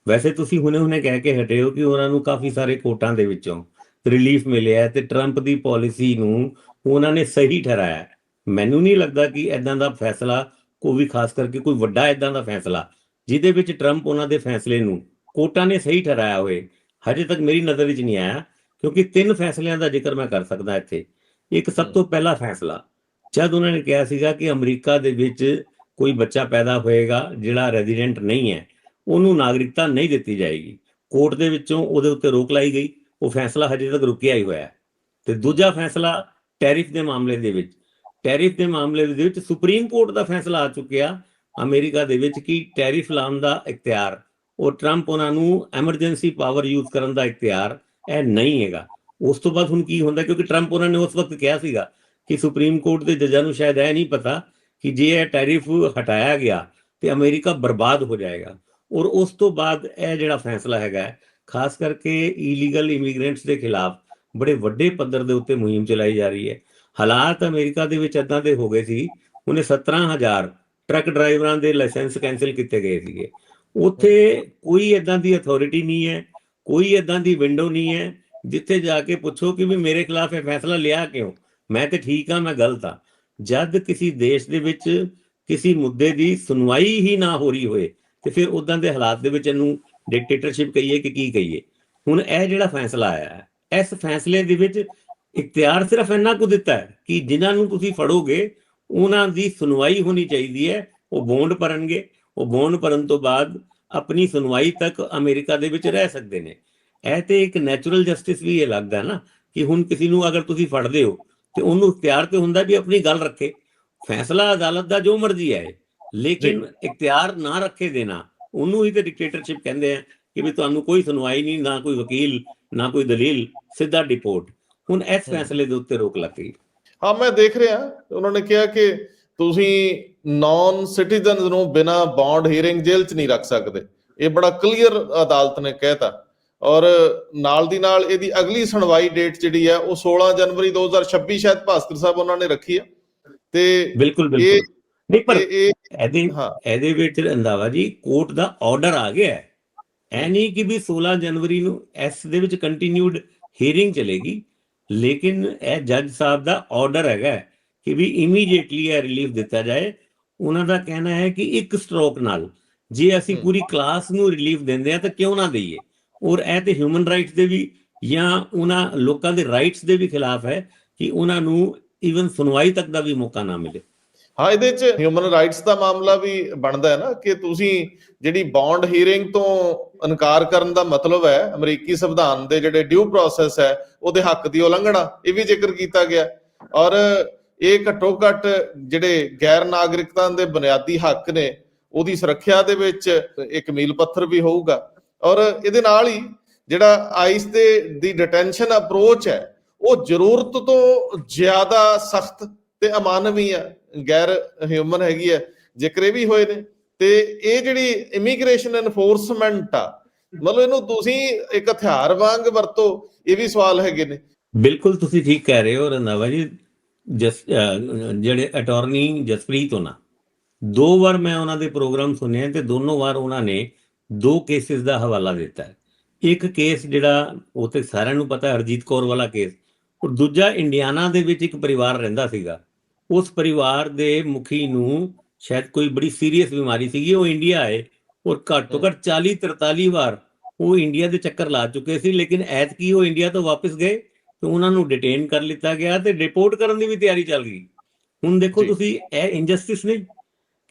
ਵੈਸੇ ਤੁਸੀਂ ਹੁਣੇ ਹੁਣੇ ਕਹਿ ਕੇ ਹਟੇ ਹੋ ਕਿ ਉਹਨਾਂ ਨੂੰ ਕਾਫੀ ਸਾਰੇ ਕੋਟਾਂ ਦੇ ਵਿੱਚੋਂ ਰਿਲੀਫ ਮਿਲਿਆ ਹੈ ਤੇ ਟਰੰਪ ਦੀ ਪਾਲਿਸੀ ਨੂੰ ਉਹਨਾਂ ਨੇ ਸਹੀ ਠਹਿਰਾਇਆ। ਮੈਨੂੰ ਨਹੀਂ ਲੱਗਦਾ ਕਿ ਐਦਾਂ ਦਾ ਫੈਸਲਾ ਕੋਈ ਵੀ ਖਾਸ ਕਰਕੇ ਕੋਈ ਵੱਡਾ ਐਦਾਂ ਦਾ ਫੈਸਲਾ, ਜਿਹਦੇ ਵਿੱਚ ਟਰੰਪ ਉਹਨਾਂ ਦੇ ਫੈਸਲੇ ਨੂੰ ਕੋਟਾਂ ਨੇ ਸਹੀ ਠਹਿਰਾਇਆ ਹੋਏ ਹਜੇ ਤੱਕ ਮੇਰੀ ਨਜ਼ਰ ਵਿੱਚ ਨਹੀਂ ਆਇਆ, ਕਿਉਂਕਿ ਤਿੰਨ ਫੈਸਲਿਆਂ ਦਾ ਜ਼ਿਕਰ ਮੈਂ ਕਰ ਸਕਦਾ ਇੱਥੇ। ਇੱਕ ਸਭ ਤੋਂ ਪਹਿਲਾ ਫੈਸਲਾ, ਜਦ ਉਹਨਾਂ ਨੇ ਕਿਹਾ ਸੀਗਾ ਕਿ ਅਮਰੀਕਾ ਦੇ ਵਿੱਚ ਕੋਈ ਬੱਚਾ ਪੈਦਾ ਹੋਏਗਾ ਜਿਹੜਾ ਰੈਜ਼ੀਡੈਂਟ ਨਹੀਂ ਹੈ, ਉਹਨੂੰ ਨਾਗਰਿਕਤਾ ਨਹੀਂ ਦਿੱਤੀ ਜਾਏਗੀ। ਕੋਰਟ ਦੇ ਵਿੱਚੋਂ ਉਹਦੇ ਉੱਤੇ ਰੋਕ ਲਾਈ ਗਈ। ਉਹ ਫੈਸਲਾ ਹਜੇ ਤੱਕ ਰੁਕਿਆ ਹੀ ਹੋਇਆ ਤੇ ਦੂਜਾ ਫੈਸਲਾ ਟੈਰਿਫ ਦੇ ਮਾਮਲੇ ਦੇ ਵਿੱਚ। ਟੈਰਿਫ ਦੇ ਮਾਮਲੇ ਦੇ ਵਿੱਚ ਸੁਪਰੀਮ ਕੋਰਟ ਦਾ ਫੈਸਲਾ ਆ ਚੁੱਕਿਆ ਅਮਰੀਕਾ ਦੇ ਵਿੱਚ ਕਿ ਟੈਰਿਫ ਲਾਉਣ ਦਾ ਇਖਤਿਆਰ, ਉਹ ਟਰੰਪ ਉਹਨਾਂ ਨੂੰ ਐਮਰਜੈਂਸੀ ਪਾਵਰ ਯੂਜ਼ ਕਰਨ ਦਾ ਇਖਤਿਆਰ, ਇਹ ਨਹੀਂ ਹੈਗਾ। ਉਸ ਤੋਂ ਬਾਅਦ ਹੁਣ ਕੀ ਹੁੰਦਾ ਕਿਉਂਕਿ ਟਰੰਪ ਉਹਨਾਂ ਨੇ ਉਸ ਵਕਤ ਕਿਹਾ ਸੀਗਾ ਕਿ ਸੁਪਰੀਮ ਕੋਰਟ ਦੇ ਜੱਜਾਂ ਨੂੰ ਸ਼ਾਇਦ ਇਹ ਨਹੀਂ ਪਤਾ ਕਿ ਜੇ ਇਹ ਟੈਰਿਫ ਹਟਾਇਆ ਗਿਆ ਤੇ ਅਮਰੀਕਾ ਬਰਬਾਦ ਹੋ ਜਾਏਗਾ। ਔਰ ਉਸ ਤੋਂ ਬਾਅਦ ਇਹ ਜਿਹੜਾ ਫੈਸਲਾ ਹੈਗਾ ਖਾਸ ਕਰਕੇ ਇਲੀਗਲ ਇਮੀਗ੍ਰੈਂਟਸ ਦੇ ਖਿਲਾਫ ਬੜੇ ਵੱਡੇ ਪੱਧਰ ਦੇ ਉੱਤੇ ਮੁਹਿੰਮ ਚਲਾਈ ਜਾ ਰਹੀ ਹੈ। ਹਾਲਾਤ ਅਮਰੀਕਾ ਦੇ ਵਿੱਚ ਇਦਾਂ ਦੇ ਹੋ ਗਏ ਸੀ, ਉਹਨੇ 17000 ਟਰੱਕ ਡਰਾਈਵਰਾਂ ਦੇ ਲਾਇਸੈਂਸ ਕੈਨਸਲ ਕੀਤੇ ਗਏ ਸੀਗੇ। ਉੱਥੇ ਕੋਈ ਇਦਾਂ ਦੀ ਅਥਾਰਟੀ ਨਹੀਂ ਹੈ, ਕੋਈ ਇਦਾਂ ਦੀ ਵਿੰਡੋ ਨਹੀਂ ਹੈ, ਜਿੱਥੇ ਜਾ ਕੇ ਪੁੱਛੋ ਕਿ ਵੀ ਮੇਰੇ ਖਿਲਾਫ ਇਹ ਫੈਸਲਾ ਲਿਆ ਕਿਉਂ? ਮੈਂ ਤੇ ਠੀਕ ਹਾਂ, ਮੈਂ ਗਲਤ ਹਾਂ। ਜਦ ਕਿਸੇ ਦੇਸ਼ ਦੇ ਵਿੱਚ ਕਿਸੇ ਮੁੱਦੇ ਦੀ ਸੁਣਵਾਈ ਹੀ ਨਾ ਹੋ ਰਹੀ ਹੋਏ, ਤੇ ਫਿਰ ਉਦਾਂ ਦੇ ਹਾਲਾਤ ਦੇ ਵਿੱਚ ਇਹਨੂੰ ਡਿਕਟੇਟਰਸ਼ਿਪ ਕਹੀਏ ਕਿ ਕੀ ਕਹੀਏ? ਹੁਣ ਇਹ ਜਿਹੜਾ ਫੈਸਲਾ ਆਇਆ ਹੈ ਇਸ ਫੈਸਲੇ ਦੇ ਵਿੱਚ ਇਖਤਿਆਰ ਸਿਰਫ ਇੰਨਾ ਕੁ ਦਿੱਤਾ ਹੈ ਕਿ ਜਿਨ੍ਹਾਂ ਨੂੰ ਤੁਸੀਂ ਫੜੋਗੇ ਉਹਨਾਂ ਦੀ ਸੁਣਵਾਈ ਹੋਣੀ ਚਾਹੀਦੀ ਹੈ ਉਹ ਬੌਂਡ ਭਰਨਗੇ। ਉਹ ਬੌਂਡ ਭਰਨ ਤੋਂ ਬਾਅਦ ਆਪਣੀ ਸੁਣਵਾਈ ਤੱਕ ਅਮਰੀਕਾ ਦੇ ਵਿੱਚ ਰਹਿ ਸਕਦੇ ਨੇ। ਇਹ ਤੇ ਇੱਕ ਨੈਚੁਰਲ ਜਸਟਿਸ ਵੀ ਇਹ ਲੱਗਦਾ ਨਾ ਕਿ ਹੁਣ ਕਿਸੇ ਨੂੰ ਅਗਰ ਤੁਸੀਂ ਫੜਦੇ ਹੋ ਤੇ ਉਹਨੂੰ ਇਖਤਿਆਰ ਤੇ ਹੁੰਦਾ ਵੀ ਆਪਣੀ ਗੱਲ ਰੱਖੇ। ਫੈਸਲਾ ਅਦਾਲਤ ਦਾ ਜੋ ਮਰਜ਼ੀ ਹੈ ਲੇਕਿਨ ਇਖਤਿਆਰ ਨਾ ਰੱਖੇ ਦੇਣਾ ਉਹਨੂੰ ਹੀ ਤੇ ਡਿਕਟੇਟਰਸ਼ਿਪ ਕਹਿੰਦੇ ਆ ਕਿ ਵੀ ਤੁਹਾਨੂੰ ਕੋਈ ਸੁਣਵਾਈ ਨਹੀਂ ਨਾ ਕੋਈ ਵਕੀਲ ਨਾ ਕੋਈ ਦਲੀਲ ਸਿੱਧਾ ਡਿਪੋਰਟ ਹੁਣ ਇਸ ਫੈਸਲੇ ਦੇ ਉੱਤੇ ਰੋਕ ਲੱਗ ਗਈ। ਹਾਂ ਮੈਂ ਦੇਖ ਰਿਹਾ ਉਹਨਾਂ ਨੇ ਕਿਹਾ ਕਿ ਤੁਸੀਂ ਨਾਨ ਸਿਟੀਜ਼ਨਸ ਨੂੰ ਬਿਨਾ ਬੌਂਡ ਹੀਅਰਿੰਗ ਜੇਲ੍ਹ 'ਚ ਨਹੀਂ ਰੱਖ ਸਕਦੇ। ਇਹ ਬੜਾ ਕਲੀਅਰ ਅਦਾਲਤ ਨੇ ਕਹਿਤਾ। ਔਰ ਨਾਲ ਦੀ ਨਾਲ ਇਹਦੀ ਅਗਲੀ ਸੁਣਵਾਈ ਡੇਟ ਜਿਹੜੀ ਹੈ ਉਹ 16 ਜਨਵਰੀ 2026 ਸ਼ਾਇਦ ਭਾਸਕਰ ਸਾਹਿਬ ਉਹਨਾਂ ਨੇ ਰੱਖੀ ਆ। ਤੇ ਬਿਲਕੁਲ ਬਿਲਕੁਲ। ਨਹੀਂ ਪਰ ਇਹ ਇਹ- ਇਹਦੇ ਇਹਦੇ ਵਿੱਚ ਰੰਧਾਵਾ ਜੀ ਕੋਰਟ ਦਾ ਆਰਡਰ ਆ ਗਿਆ ਹੈ। ਐ ਨਹੀਂ ਕਿ ਵੀ 16 ਜਨਵਰੀ ਨੂੰ ਇਸ ਦੇ ਵਿੱਚ ਕੰਟੀਨਿਊਡ ਹੀਅਰਿੰਗ ਚਲੇਗੀ ਲੇਕਿਨ ਇਹ ਜੱਜ ਸਾਹਿਬ ਦਾ ਆਰਡਰ ਹੈਗਾ ਕਿ ਵੀ ਇਮੀਡੀਏਟਲੀ ਇਹ ਰਿਲੀਫ ਦਿੱਤਾ ਜਾਏ। ਉਹਨਾਂ ਦਾ ਕਹਿਣਾ ਹੈ ਕਿ ਇੱਕ ਸਟ੍ਰੋਕ ਨਾਲ ਜੇ ਅਸੀਂ। ਪੂਰੀ ਕਲਾਸ ਨੂੰ ਰਿਲੀਫ ਦਿੰਦੇ ਆ ਤਾਂ ਕਿਉਂ ਨਾ ਦਈਏ? ਔਰ ਇਹ ਤੇ ਹਿਊਮਨ ਰਾਈਟਸ ਦੇ ਵੀ ਜਾਂ ਉਹਨਾਂ ਲੋਕਾਂ ਦੇ ਰਾਈਟਸ ਦੇ ਵੀ ਖਿਲਾਫ ਹੈ ਕਿ ਉਹਨਾਂ ਨੂੰ ਇਵਨ ਸੁਣਵਾਈ ਤੱਕ ਦਾ ਵੀ ਮੌਕਾ ਨਾ ਮਿਲੇ। ਹਾਂ, ਇਹਦੇ ਚ ਹਿਊਮਨ ਰਾਈਟਸ ਦਾ ਮਾਮਲਾ ਵੀ ਬਣਦਾ ਹੈ ਨਾ ਕਿ ਤੁਸੀਂ ਜਿਹੜੀ ਬੌਂਡ ਹੀਅਰਿੰਗ ਤੋਂ ਇਨਕਾਰ ਕਰਨ ਦਾ ਮਤਲਬ ਹੈ, ਅਮਰੀਕੀ ਸੰਵਿਧਾਨ ਦੇ ਜਿਹੜੇ ਡਿਊ ਪ੍ਰੋਸੈਸ ਹੈ, ਉਹਦੇ ਹੱਕ ਦੀ ਉਲੰਘਣਾ, ਇਹ ਵੀ ਜ਼ਿਕਰ ਕੀਤਾ ਗਿਆ। ਔਰ ਇਹ ਘੱਟੋ ਘੱਟ ਜਿਹੜੇ ਗੈਰ ਨਾਗਰਿਕਤਾ ਦੇ ਬੁਨਿਆਦੀ ਹੱਕ ਨੇ, ਉਹਦੀ ਸੁਰੱਖਿਆ ਦੇ ਵਿੱਚ ਇੱਕ ਮੀਲ ਪੱਥਰ ਵੀ ਹੋਊਗਾ। ਔਰ ਇਹਦੇ ਨਾਲ ਹੀ ਜਿਹੜਾ ਆਈਸ ਦੇ ਦੀ ਡਿਟੈਂਸ਼ਨ ਅਪਰੋਚ ਹੈ, ਉਹ ਜ਼ਰੂਰਤ ਤੋਂ ਜ਼ਿਆਦਾ ਸਖਤ ਤੇ ਅਮਾਨਵੀ ਹੈ। ਗੈਰ ਹਿਊਮਨ ਹੈਗੀ ਹੈ, ਜ਼ਿਕਰ ਵੀ ਹੋਏ ਨੇ, ਤੇ ਇਹ ਜਿਹੜੀ ਇਮੀਗ੍ਰੇਸ਼ਨ ਐਨਫੋਰਸਮੈਂਟ ਆ, ਮਤਲਬ ਇਹਨੂੰ ਤੁਸੀਂ ਇੱਕ ਹਥਿਆਰ ਵਾਂਗ ਵਰਤੋ, ਇਹ ਵੀ ਸਵਾਲ ਹੈਗੇ ਨੇ। ਬਿਲਕੁਲ ਤੁਸੀਂ ਠੀਕ ਕਹਿ ਰਹੇ ਹੋ, ਰੰਧਾਵਾ ਜੀ ਜਿਹੜੇ ਅਟਾਰਨੀ ਜਸਪ੍ਰੀਤ ਹੋਣਾ, ਦੋ ਵਾਰ ਮੈਂ ਉਹਨਾਂ ਦੇ ਪ੍ਰੋਗਰਾਮ ਸੁਣੇ ਤੇ ਦੋਨੋਂ ਵਾਰ ਉਹਨਾਂ ਨੇ ਦੋ ਕੇਸਿਸ ਦਾ ਹਵਾਲਾ ਦਿੱਤਾ ਹੈ। ਇੱਕ ਕੇਸ ਜਿਹੜਾ, ਉਹ ਤੇ ਸਾਰਿਆਂ ਨੂੰ ਪਤਾ ਹਰਜੀਤ ਕੌਰ ਵਾਲਾ ਕੇਸ ਔਰ ਦੂਜਾ ਇੰਡੀਆਨਾ ਦੇ ਵਿੱਚ ਇੱਕ ਪਰਿਵਾਰ ਰਹਿੰਦਾ ਸੀਗਾ ਉਸ ਪਰਿਵਾਰ ਦੇ ਮੁਖੀ ਨੂੰ ਸ਼ਾਇਦ ਕੋਈ ਬੜੀ ਸੀਰੀਅਸ ਬਿਮਾਰੀ ਸੀਗੀ ਉਹ ਇੰਡੀਆ ਆਏ ਔਰ ਘੱਟ ਤੋਂ ਘੱਟ 40 43 ਵਾਰ ਉਹ ਇੰਡੀਆ ਦੇ ਚੱਕਰ ਲਾ ਚੁੱਕੇ ਸੀ ਲੇਕਿਨ ਐਤਕੀ ਉਹ ਇੰਡੀਆ ਤੋਂ ਵਾਪਸ ਗਏ ਤੇ ਉਹਨਾਂ ਨੂੰ ਡਿਟੇਨ ਕਰ ਲਿੱਤਾ ਗਿਆ ਤੇ ਰਿਪੋਰਟ ਕਰਨ ਦੀ ਵੀ ਤਿਆਰੀ ਚੱਲ ਗਈ ਹੁਣ ਦੇਖੋ। ਤੁਸੀਂ ਇਹ ਇਨਜਸਟਿਸ ਨਹੀਂ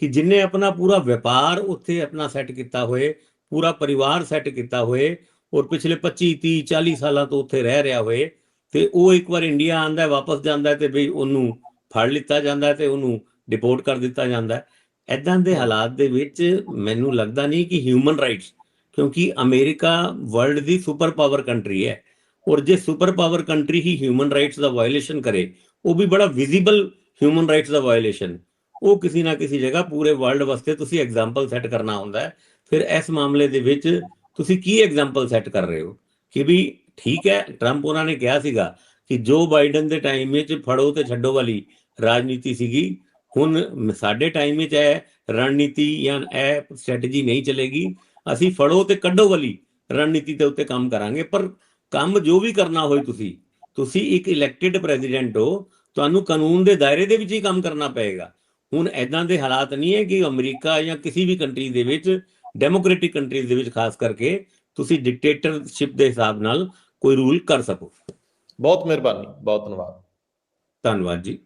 ਕਿ ਜਿਨੇ ਆਪਣਾ ਪੂਰਾ ਵਪਾਰ ਉੱਥੇ ਆਪਣਾ ਸੈੱਟ ਕੀਤਾ ਹੋਏ ਪੂਰਾ ਪਰਿਵਾਰ ਸੈੱਟ ਕੀਤਾ ਹੋਏ ਔਰ ਪਿਛਲੇ 25 30 40 ਸਾਲਾਂ ਤੋਂ ਉੱਥੇ ਰਹਿ ਰਿਹਾ ਹੋਏ ਤੇ ਉਹ ਇੱਕ ਵਾਰ ਇੰਡੀਆ ਆਂਦਾ ਵਾਪਸ ਜਾਂਦਾ ਤੇ ਬਈ ਉਹਨੂੰ ਫੜ ਲਿੱਤਾ ਜਾਂਦਾ ਤੇ ਉਹਨੂੰ ਡਿਪੋਰਟ ਕਰ ਦਿੱਤਾ ਜਾਂਦਾ ਐਦਾਂ ਦੇ ਹਾਲਾਤ ਦੇ ਵਿੱਚ ਮੈਨੂੰ ਲੱਗਦਾ ਨਹੀਂ ਕਿ ਹਿਊਮਨ ਰਾਈਟਸ ਕਿਉਂਕਿ ਅਮਰੀਕਾ ਵਰਲਡ ਦੀ ਸੁਪਰ ਪਾਵਰ ਕੰਟਰੀ ਹੈ ਔਰ ਜੇ ਸੁਪਰ ਪਾਵਰ ਕੰਟਰੀ ਹੀ ਹਿਊਮਨ ਰਾਈਟਸ ਦਾ ਵਾਇਓਲੇਸ਼ਨ ਕਰੇ ਉਹ ਵੀ ਬੜਾ ਵਿਜ਼ੀਬਲ ਹਿਊਮਨ ਰਾਈਟਸ ਦਾ ਵਾਇਓਲੇਸ਼ਨ ਉਹ ਕਿਸੇ ਨਾ ਕਿਸੇ ਜਗ੍ਹਾ ਪੂਰੇ ਵਰਲਡ ਵਾਸਤੇ ਤੁਸੀਂ ਐਗਜ਼ਾਮਪਲ ਸੈੱਟ ਕਰਨਾ ਹੁੰਦਾ ਹੈ। ਫਿਰ ਇਸ ਮਾਮਲੇ ਦੇ ਵਿੱਚ ਤੁਸੀਂ ਕੀ ਐਗਜ਼ਾਮਪਲ ਸੈੱਟ ਕਰ ਰਹੇ ਹੋ? ਕਿ ਵੀ ਠੀਕ ਹੈ ਟਰੰਪ ਉਹਨਾਂ ਨੇ ਕਿਹਾ ਸੀਗਾ ਕਿ ਜੋ ਬਾਈਡਨ ਦੇ ਟਾਈਮ ਵਿੱਚ ਫੜੋ ਤੇ ਛੱਡੋ ਵਾਲੀ ਰਾਜਨੀਤੀ ਸੀਗੀ, ਹੁਣ ਸਾਡੇ ਟਾਈਮ ਵਿੱਚ ਇਹ ਰਣਨੀਤੀ ਜਾਂ ਇਹ ਸਟ੍ਰੈਟਜੀ ਨਹੀਂ ਚੱਲੇਗੀ। ਅਸੀਂ ਫੜੋ ਤੇ ਕੱਢੋ ਵਾਲੀ ਰਣਨੀਤੀ ਦੇ ਉੱਤੇ ਕੰਮ ਕਰਾਂਗੇ, ਪਰ ਕੰਮ ਜੋ ਵੀ ਕਰਨਾ ਹੋਏ ਤੁਸੀਂ ਤੁਸੀਂ ਇੱਕ ਇਲੈਕਟਿਡ ਪ੍ਰੈਜ਼ੀਡੈਂਟ ਹੋ, ਤੁਹਾਨੂੰ ਕਾਨੂੰਨ ਦੇ ਦਾਇਰੇ ਦੇ ਵਿੱਚ ਹੀ ਕੰਮ ਕਰਨਾ ਪਏਗਾ। ਹੁਣ ਐਦਾਂ ਦੇ ਹਾਲਾਤ ਨਹੀਂ ਹੈ ਕਿ ਅਮਰੀਕਾ ਜਾਂ ਕਿਸੇ ਵੀ ਕੰਟਰੀ ਦੇ ਵਿੱਚ ਡੈਮੋਕ੍ਰੈਟਿਕ ਕੰਟਰੀਜ਼ ਦੇ ਵਿੱਚ, ਖਾਸ ਕਰਕੇ ਤੁਸੀਂ ਡਿਕਟੇਟਰਸ਼ਿਪ ਦੇ ਹਿਸਾਬ ਨਾਲ ਕੋਈ ਰੂਲ ਕਰ ਸਕੋ। ਬਹੁਤ ਮਿਹਰਬਾਨੀ ਬਹੁਤ ਧੰਨਵਾਦ। ਧੰਨਵਾਦ ਜੀ।